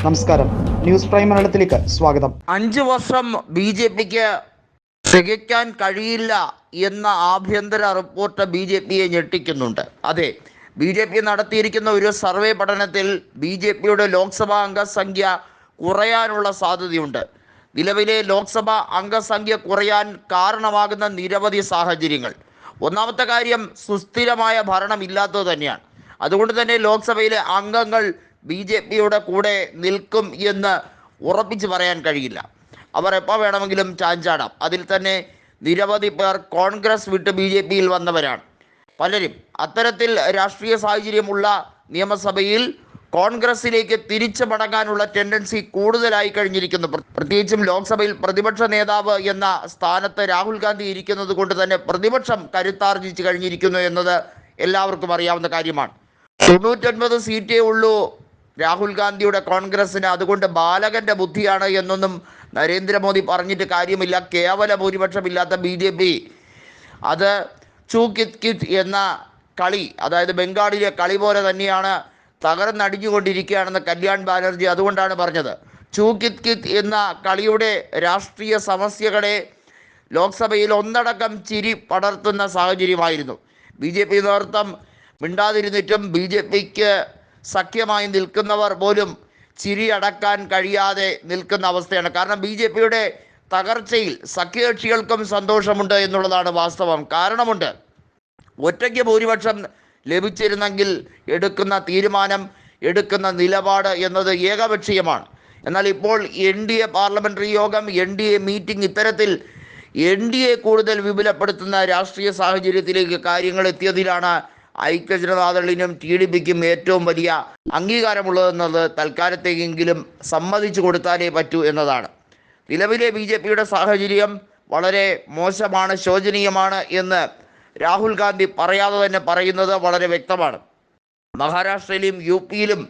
നമസ്കാരം. News prime മലയാളത്തിലേക്ക് സ്വാഗതം. അഞ്ച് വർഷം ബി ജെ പിക്ക് തികയ്ക്കാൻ കഴിയില്ല എന്ന ആഭ്യന്തര റിപ്പോർട്ട് ബി ജെ പിയെ ഞെട്ടിക്കുന്നുണ്ട്. അതെ ബി ജെ പി നടത്തിയിരിക്കുന്ന ഒരു സർവേ പഠനത്തിൽ ബി ജെ പിയുടെ ലോക്സഭാ അംഗസംഖ്യ കുറയാനുള്ള സാധ്യതയുണ്ട്. നിലവിലെ ലോക്സഭാ അംഗസംഖ്യ കുറയാൻ കാരണമാകുന്ന നിരവധി സാഹചര്യങ്ങൾ. ഒന്നാമത്തെ കാര്യം സുസ്ഥിരമായ ഭരണം ഇല്ലാത്തത് തന്നെയാണ്. അതുകൊണ്ട് തന്നെ ലോക്സഭയിലെ അംഗങ്ങൾ ബി ജെ പിയുടെ കൂടെ നിൽക്കും എന്ന് ഉറപ്പിച്ച് പറയാൻ കഴിയില്ല. അവർ എപ്പോൾ വേണമെങ്കിലും ചാഞ്ചാടാം. അതിൽ തന്നെ നിരവധി പേർ കോൺഗ്രസ് വിട്ട് ബി ജെ പിയിൽ വന്നവരാണ്. പലരും അത്തരത്തിൽ രാഷ്ട്രീയ സാഹചര്യമുള്ള നിയമസഭയിൽ കോൺഗ്രസിലേക്ക് തിരിച്ചു മടങ്ങാനുള്ള ടെൻഡൻസി കൂടുതലായി കഴിഞ്ഞിരിക്കുന്നു. പ്ര- പ്രത്യേകിച്ചും ലോക്സഭയിൽ പ്രതിപക്ഷ നേതാവ് എന്ന സ്ഥാനത്ത് രാഹുൽ ഗാന്ധി ഇരിക്കുന്നത് കൊണ്ട് തന്നെ പ്രതിപക്ഷം കരുത്താർജിച്ച് കഴിഞ്ഞിരിക്കുന്നു എന്നത് എല്ലാവർക്കും അറിയാവുന്ന കാര്യമാണ്. തൊണ്ണൂറ്റൊൻപത് സീറ്റേ ഉള്ളൂ രാഹുൽ ഗാന്ധിയുടെ കോൺഗ്രസ്സിന് അതുകൊണ്ട് ബാലകന്റെ ബുദ്ധിയാണ് എന്നൊന്നും നരേന്ദ്രമോദി പറഞ്ഞിട്ട് കാര്യമില്ല. കേവല ഭൂരിപക്ഷമില്ലാത്ത ബി ജെ പി. അത് ചൂ കിത് കിത് എന്ന കളി അതായത് ബംഗാളിലെ കളി പോലെ തന്നെയാണ് തകർന്നടിഞ്ഞുകൊണ്ടിരിക്കുകയാണെന്ന് കല്യാൺ ബാനർജി അതുകൊണ്ടാണ് പറഞ്ഞത്. ചൂ കിത് കിത് എന്ന കളിയുടെ രാഷ്ട്രീയ സമസ്യകളെ ലോക്സഭയിൽ ഒന്നടക്കം ചിരി പടർത്തുന്ന സാഹചര്യമായിരുന്നു. ബി ജെ പി നേതൃത്വം മിണ്ടാതിരുന്നിട്ടും ബി ജെ പിക്ക് സഖ്യമായി നിൽക്കുന്നവർ പോലും ചിരി അടക്കാൻ കഴിയാതെ നിൽക്കുന്ന അവസ്ഥയാണ്. കാരണം ബി ജെ പിയുടെ തകർച്ചയിൽ സഖ്യകക്ഷികൾക്കും സന്തോഷമുണ്ട് എന്നുള്ളതാണ് വാസ്തവം. കാരണമുണ്ട് ഒറ്റയ്ക്ക് ഭൂരിപക്ഷം ലഭിച്ചിരുന്നെങ്കിൽ എടുക്കുന്ന തീരുമാനം എടുക്കുന്ന നിലപാട് എന്നത് ഏകപക്ഷീയമാണ്. എന്നാൽ ഇപ്പോൾ എൻ ഡി എ പാർലമെന്ററി യോഗം എൻ ഡി എ മീറ്റിംഗ് ഇത്തരത്തിൽ എൻ ഡി എ കൂടുതൽ വിപുലപ്പെടുത്തുന്ന രാഷ്ട്രീയ സാഹചര്യത്തിലേക്ക് കാര്യങ്ങൾ എത്തിയതിലാണ് ഐക്യജനതാദളിനും ടി ഡി പിക്കും ഏറ്റവും വലിയ അംഗീകാരമുള്ളതെന്നത് തൽക്കാലത്തേക്കെങ്കിലും സമ്മതിച്ചു കൊടുത്താലേ പറ്റൂ എന്നതാണ്. നിലവിലെ ബി ജെ പിയുടെ സാഹചര്യം വളരെ മോശമാണ് ശോചനീയമാണ് എന്ന് രാഹുൽ ഗാന്ധി പറയാതെ തന്നെ പറയുന്നത് വളരെ വ്യക്തമാണ്. മഹാരാഷ്ട്രയിലും യു പിയിലും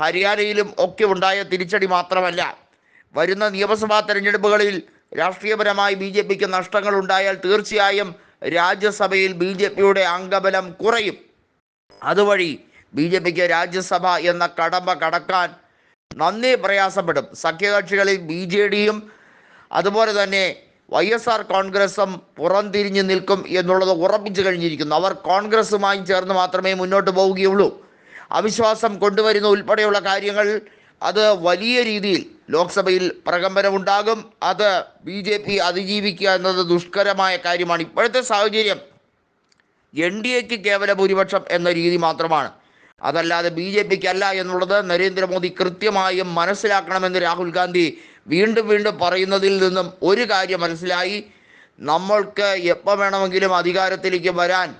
ഹരിയാനയിലും ഒക്കെ ഉണ്ടായ തിരിച്ചടി മാത്രമല്ല വരുന്ന നിയമസഭാ തെരഞ്ഞെടുപ്പുകളിൽ രാഷ്ട്രീയപരമായി ബി ജെ പിക്ക് നഷ്ടങ്ങൾ ഉണ്ടായാൽ തീർച്ചയായും രാജ്യസഭയിൽ ബി ജെ പിയുടെ അംഗബലം കുറയും. അതുവഴി ബി ജെ പിക്ക് രാജ്യസഭ എന്ന കടമ്പ കടക്കാൻ നന്ദി പ്രയാസപ്പെടും. സഖ്യകക്ഷികളിൽ ബി ജെ ഡിയും അതുപോലെ തന്നെ വൈ എസ് ആർ കോൺഗ്രസും പുറംതിരിഞ്ഞു നിൽക്കും എന്നുള്ളത് ഉറപ്പിച്ചു കഴിഞ്ഞിരിക്കുന്നു. അവർ കോൺഗ്രസുമായി ചേർന്ന് മാത്രമേ മുന്നോട്ട് പോവുകയുള്ളൂ. അവിശ്വാസം കൊണ്ടുവരുന്ന ഉൾപ്പെടെയുള്ള കാര്യങ്ങൾ അത് വലിയ രീതിയിൽ ലോക്സഭയിൽ പ്രകമ്പനമുണ്ടാകും. അത് ബി ജെ പി അതിജീവിക്കുക എന്നത് ദുഷ്കരമായ കാര്യമാണ്. ഇപ്പോഴത്തെ സാഹചര്യം എൻ ഡി എക്ക് കേവല ഭൂരിപക്ഷം എന്ന രീതി മാത്രമാണ്. അതല്ലാതെ ബി ജെ പിക്ക് അല്ല എന്നുള്ളത് നരേന്ദ്രമോദി കൃത്യമായും മനസ്സിലാക്കണമെന്ന് രാഹുൽ ഗാന്ധി വീണ്ടും വീണ്ടും പറയുന്നതിൽ നിന്നും ഒരു കാര്യം മനസ്സിലായി. നമ്മൾക്ക് എപ്പോൾ വേണമെങ്കിലും അധികാരത്തിലേക്ക് വരാൻ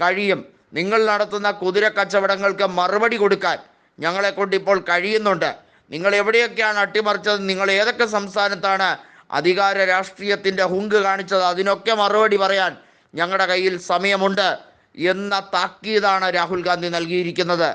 കഴിയും. നിങ്ങൾ നടത്തുന്ന കുതിര കച്ചവടങ്ങൾക്ക് മറുപടി കൊടുക്കാൻ ഞങ്ങളെ കൊണ്ട് ഇപ്പോൾ കഴിയുന്നുണ്ട്. നിങ്ങൾ എവിടെയൊക്കെയാണ് അട്ടിമറിച്ചത്? നിങ്ങൾ ഏതൊക്കെ സംസ്ഥാനത്താണ് അധികാര രാഷ്ട്രീയത്തിന്റെ ഹുങ്ക് കാണിച്ചത്? അതിനൊക്കെ മറുപടി പറയാൻ ഞങ്ങളുടെ കയ്യിൽ സമയമുണ്ട് എന്ന താക്കീതാണ് രാഹുൽ ഗാന്ധി നൽകിയിരിക്കുന്നത്.